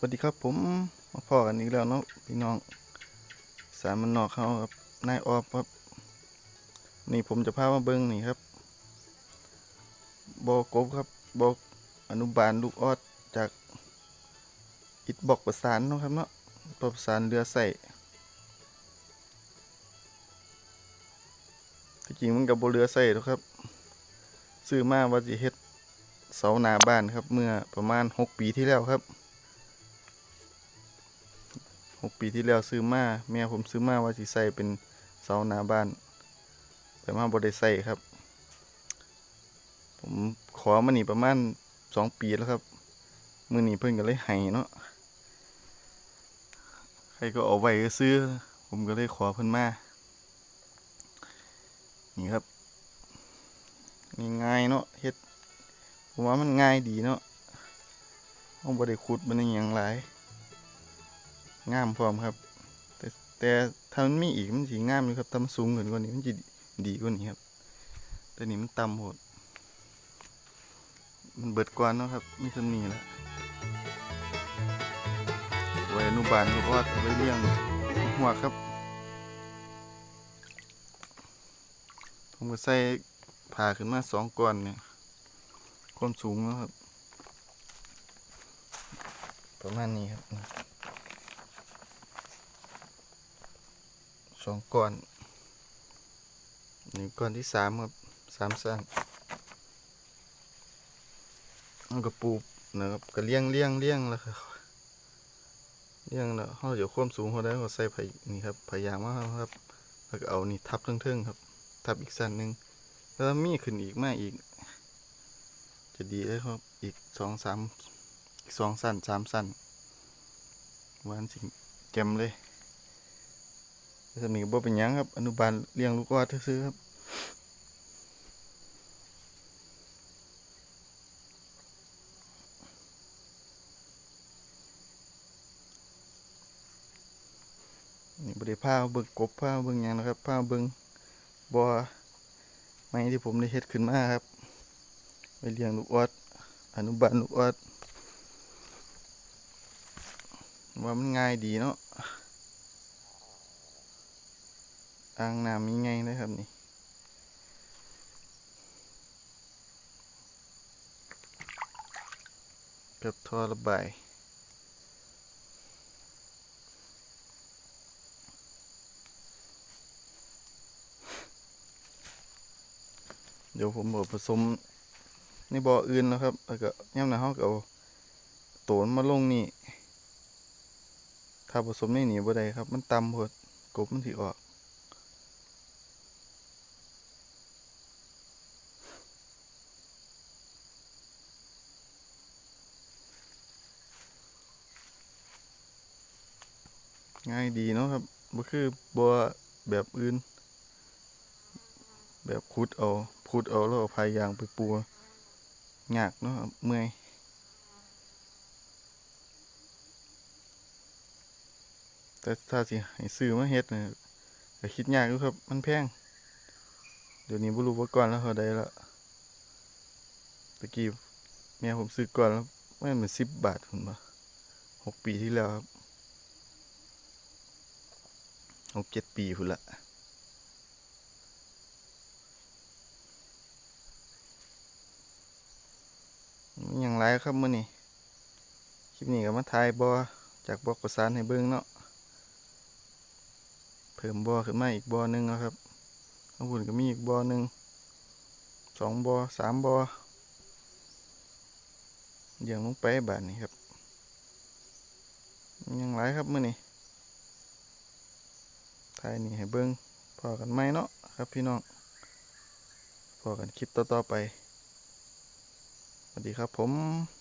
สวัสดีครับผมมาพ่อกันอีกแล้วเนาะพี่น้อง สารมันนอกเขาครับนายออฟครับ นี่ผมจะพามาเบิ้งนี่ครับบอกบครับบอกอนุบาลลูกออดจากอิดบอกประสานเนาะครับเนาะประสานเรือใส่ที่จริงมันกับโบเรือใส่หรอกครับซื้อมาว่าจะเฮ็ดเสาหนาบ้านครับ เมื่อประมาณหกปีที่แล้วครับ หกปีที่แล้วซื้อมาแม่ผมซื้อมาว่าสิใส่เป็นเสาหน้าบ้าน แต่มาบ่ได้ใส่ครับ ผมขอมานี่ประมาณสองปีแล้วครับมื้อนี้เพิ่นก็เลยให้เนาะใครก็เอาไว้ก็ซื้อ ผมก็เลยขอเพิ่นมานี่ครับง่ายเนาะเฮ็ดผมว่ามันง่ายดีเนาะผมบ่ได้ขุดมันอหยังหลาย งามพร้อมครับ แต่แต่ถ้ามันมีอีกมันสิงามอยู่ครับถ้ามันสูงขึ้นกว่านี้มันจะดีกว่านี้ครับแต่นี่มันต่ำโหดมันเบิดกว่าเนาะครับมีสำนีแล้วไว้อนุบาลลูกออดเอาไว้เลี้ยงหัวครับ ผมก็ใส่ผ่าขึ้นมาสองก้อนเนี่ยความสูงแล้วครับ ประมาณนี้ครับ องก้อนนี่ก้อนที่สามครับสามสั้นเอากระปูนะครับก็เลี้ยงเลี้ยงเลี้ยงแล้วครับเลี้ยงแล้วเขาเดี๋ยวควมสูงเขาได้เขาใส่ไผ่นี่ครับไผ่ยางมาครับแล้วก็เอานี่ทับเทิงๆครับ ทับอีกสั้นหนึ่งแล้วมีขึ้นอีกมากอีก จะดีเลยครับอีกสองสามอีกสองสั้นสามสั้นหวานสิงแกมเลย สมีบ่เป็นยังครับ อนุบาลเลี้ยงลูกออดซื้อครับนี่บริผ้าเบิ่งกบผ้าเบิ่งยังนะครับผ้าเบิ่งบ่อไม้ที่ผมได้เฮ็ดขึ้นมาครับไปเลี้ยงลูกออดอนุบาลลูกออดว่ามันง่ายดีเนาะ อ่างน้ำมีไงนะครับนี่กับท่อระบายเดี๋ยวผมบอกผสมในบ่ออื่นแล้วครับ แล้วก็ย่ำหน้าห้องก็เอาโตนมาลงนี่ ถ้าผสมในนี่บ่ได้ครับ มันต่ำพดกบมันสิออก ง่ายดีเนาะครับบ่คือบัวแบบอื่น แบบขุดเอาขุดเอาแล้วเอาพายยางไปปัวยากเนาะเมื่อยแต่ถ้าสิให้ซื้อมาเฮ็ดเนี่ยก็คิดยากอยู่ครับ มันแพง เดี๋ยวนี้บ่รู้ว่าก่อนแล้วเท่าใดละตะกี้แม่ผมซื้อก่อนแล้วไม่เหมือนสิบบาทผมบ่หกปีที่แล้วครับ หกเจ็ดปีพุ่นละมีอย่างไรครับมื่อนี้คลิปนี้ก็มาถ่ายบอจากบอกระสานให้เบิ้งเนาะเพิ่มบอขึ้นมาอีกบอหนึ่งแล้วครับข้างบนก็มีอีกบอหนึ่งสองบอสามบอเดี๋ยวลงไปบาทนี้ครับมีอย่างไรครับมื่อนี้ ถ่ายนี่ให้เบิ้งพอกันไหมเนาะครับพี่น้องพอกันคลิปต่อๆไปสวัสดีครับผม